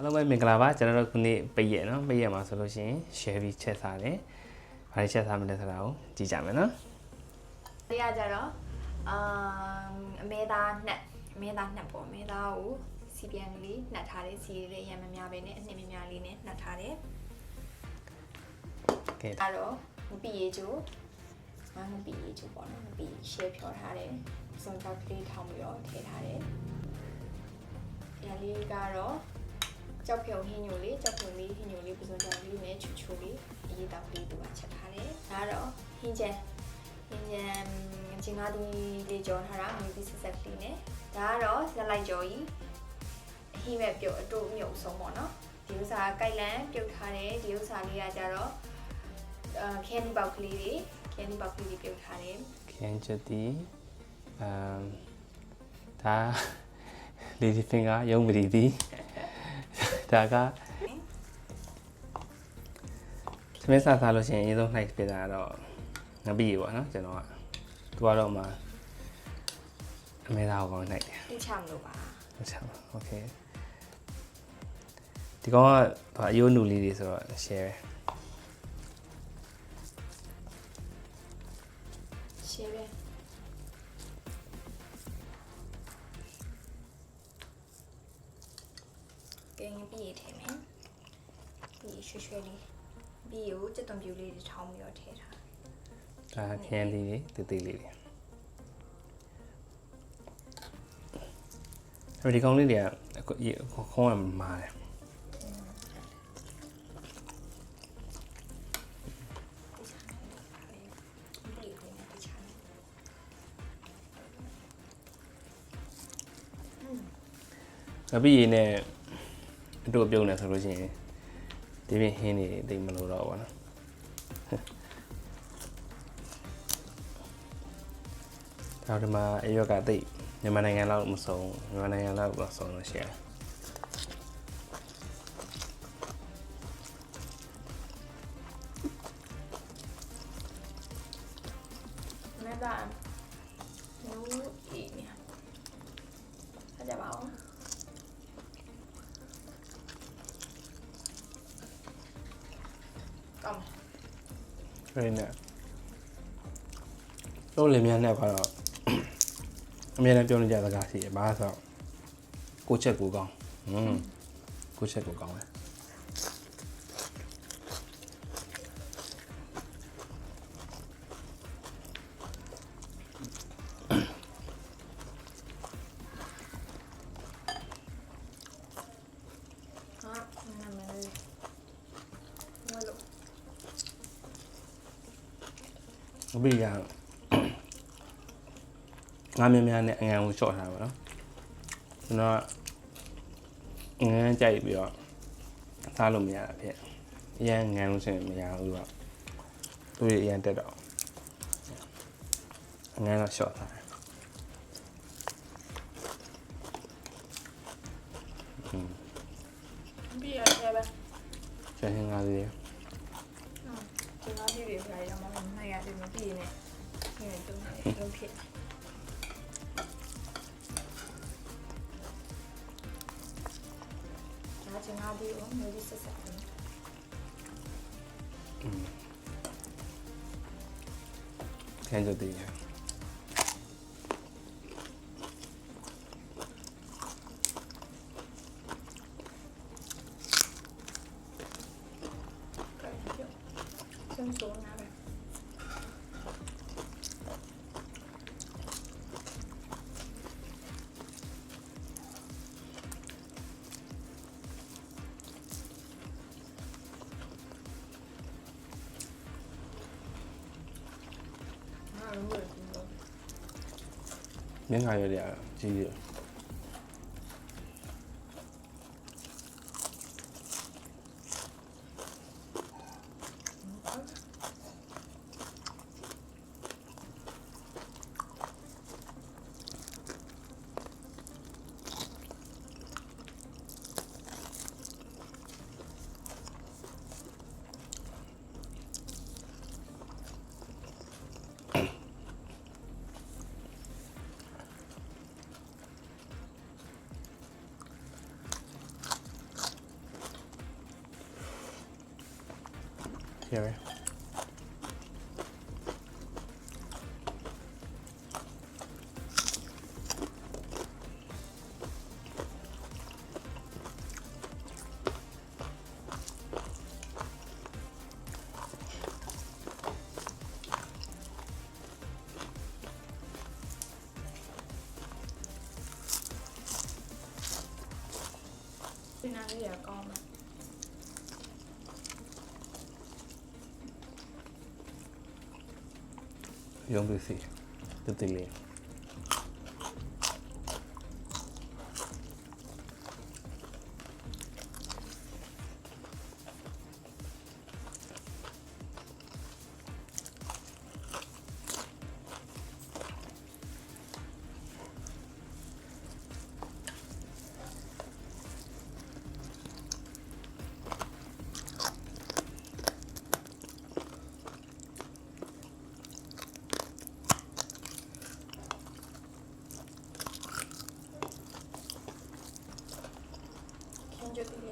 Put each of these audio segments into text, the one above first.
အားလုံးပဲမင်္ဂလာပါကျွန်တော်တို့ခုနေ့ပိတ်ရက်နော်ပိတ်ရက်မှာဆိုလို့ရှိရင် share ပြီးချက်စားတယ်။ဘာတွေချက်စားမလဲဆိုတာကိုကြည့်ကြမယ်နော်။တရားကြတော့အမ်အမဲသားနှက်အမဲသားနှက်ပေါ့အမဲသားကိုစီပြန်ကလေးနှက်ထားတယ်စီလေးရံမများပဲနဲ့အနှစ်မများလေးနဲ့နှက်ထားတယ်။ကဲ။အဲ့တော့မပီရေချိုငါမပီရေချိုပေါ့နော်မပီရှဲဖြော်ထားတယ်။စုံကြောက်ကလေးထောင်းပြီးတော့ထည့်ထားတယ်။ဒီလေးကတော့ ကြောက်ဖြုံဟင်းညိုလေးကြောက်ဖြုံလေးဟင်းညိုလေးပစုံကြောက်လေးနဲ့ချူချူလေးအရေးတောက်ကလေးသူကချက်ထားတယ်။ဒါကတော့ဟင်းချဲ။ညဉ့်ချင်းကားဒီလေးကြောထားတာမြူပြီးဆက်ဆက်လေးနဲ့ဒါကတော့လက်လိုက်ကြောကြီးအဟိမဲ့ပြုတ်အတူမြုပ်ဆုံးပေါ့နော်ဒီဥစ္စာကကိုက်လန်ပြုတ်ထားတယ်ဒီဥစ္စာလေးကကြတော့အာ candy box ကလေးတွေ candy box ကလေးတွေပြုတ်ထားတယ် can ချက်တီအမ်ဒါ lady finger ရုံးပရီတီ ဒါကသမင်းစားစားလို့ရှိရင်အရင်ဆုံး nice ဖြစ်တာကတော့ငပိပေါ့နော်ကျွန်တော်ကသူကတော့မှအမဲသားကိုကောင်း nice တယ် ဥချမလို့ပါ ဟုတ်ချာပါโอเคဒီကောင်ကဘာအယိုးနူလေးတွေဆိုတော့ share ရှ ကင်းပြီးရထည့်မယ်ပြီးရွှေရွှေလေးပြီးကိုစက်သွန်ပြူလေးတွေထောင်းပြီးတော့ထည့်ထားဒါခရမ်းလေးတွေတေးသေးလေးတွေအဲ့ဒီကောင်လေးတွေကအခုရေခေါင်းကမာတယ်ပြီးကိုလည်းတခြားငပိရေနဲ့ အတူပြုံးနေဆိုလို့ရှိရင်ဒီပြင်ဟင်းနေတိတ်မလို့တော့ဘူးနော်ဒါဒီမှာအရွက်ကတိတ်မြန်မာနိုင်ငံလောက်မဆုံးမြန်မာနိုင်ငံလောက်မဆုံးလို့ရှိရင်မဲ အဲ့ဒီနဲ့တော့လင်မြန်းနဲ့ကတော့အမြဲတမ်းပြောနေကြစကားရှိတယ်ဘာလို့ဆိုတော့ကိုချက်ကိုကောင်းอืมကိုချက်ကိုကောင်းတယ် ဟာနာမည်မလို့ အပိကငါမြများနဲ့အငံကိုရှော့ထားပါတော့ကျွန်တော်ကငန်းကြိုက်ပြီးတော့သားလို့မရတာဖြစ်အရန်ငန်းလို့ဆိုရင်မရဘူးတော့သူတွေအရန်တက်တော့ငန်းတော့ရှော့ထားတယ်ပြီးရတယ်ပဲကျန်ရင် ငါလေးတွေဒီမှာပြည့်ပြည့်ပြရအောင်မနိုင်ရတယ်မပြည့်နဲ့ဒီနေ့တုံးတယ်တုံးဖြစ်ဒါချင်တာဒီကိုမျိုးဒီဆက်ဆက်တယ်ခန်းကြတည် 生粥。有点，继续。 က်နှာရည်တွေကကြီးတယ် share ဒီနာလေးရကော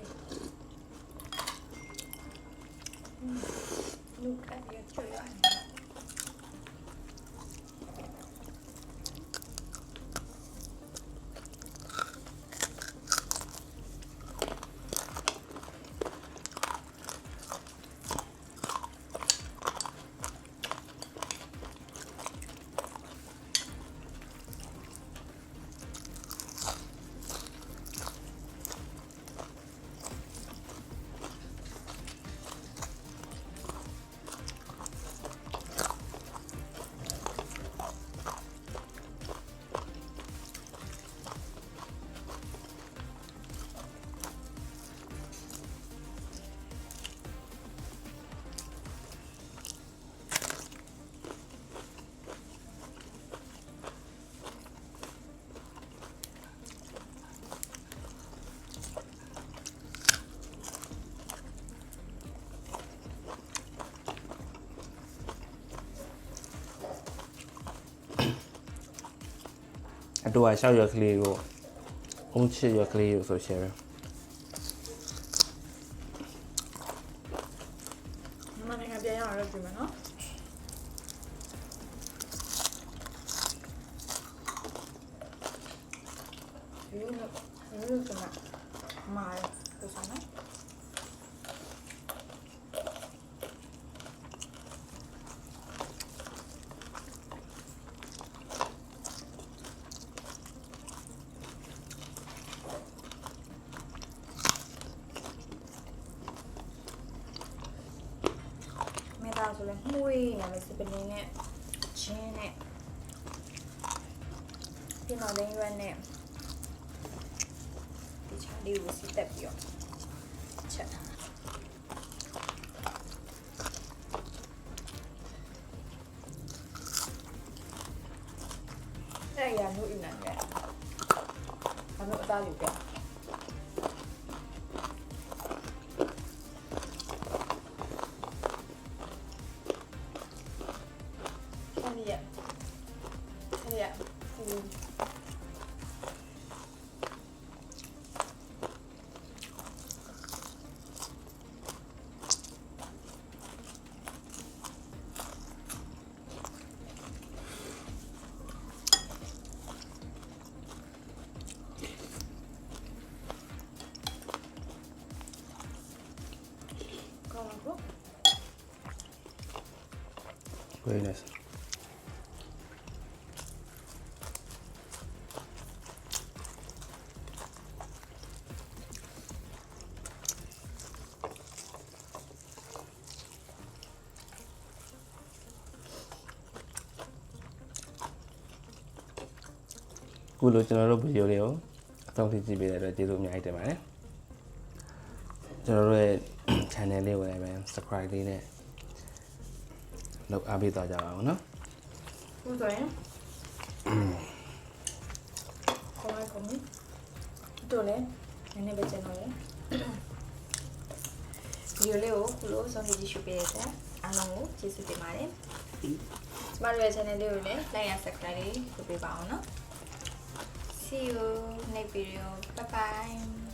င်းကြည့်လေးလူက တယ်အတူကရှောက်ရွက်ကလေးကိုအုံးချစ်ရွက်ကလေးကိုဆို share မြန်မာနိုင်ငံပြန်ရအောင်လုပ်ကြည့်မယ်နော်ဒီလိုမျိုးဒီလိုကမာလို့ဆိုနော် မဲသားဆိုလဲမှုေး ရမယ်စပလင်းနဲ့ချင်းနဲ့ပြင်တော်လေးရွက်နဲ့ဒီချာလေးကိုစီတက်ပြီးတော့ချက်အဲ့ very nice ခုလိုကျွန်တော်တို့ဗီဒီယိုလေးကိုအဆုံးထိကြည့်ပေးတဲ့အတွက်ကျေးဇူးအများကြီးတင်ပါတယ်ကျွန်တော်တို့ရဲ့ channel လေးကိုလည်းပဲ subscribe လေးနဲ့ လုပ်အားပေးသွားကြပါအောင်နော်ခုဆိုရင်ခေါ်လိုက်ခေါ်မိတို့လည်းနည်းနည်းပဲကျန်တော့လေဗီဒီယိုလေးကိုခုလိုဆုံးဖြတ်ကြည့်ရှုပေးတဲ့အတွက်အားလုံးကိုကျေးဇူးတင်ပါတယ်ကျမတို့ရဲ့ channel လေးကိုလည်း like and subscribe လေးလုပ်ပေးပါအောင်နော် See you next video bye bye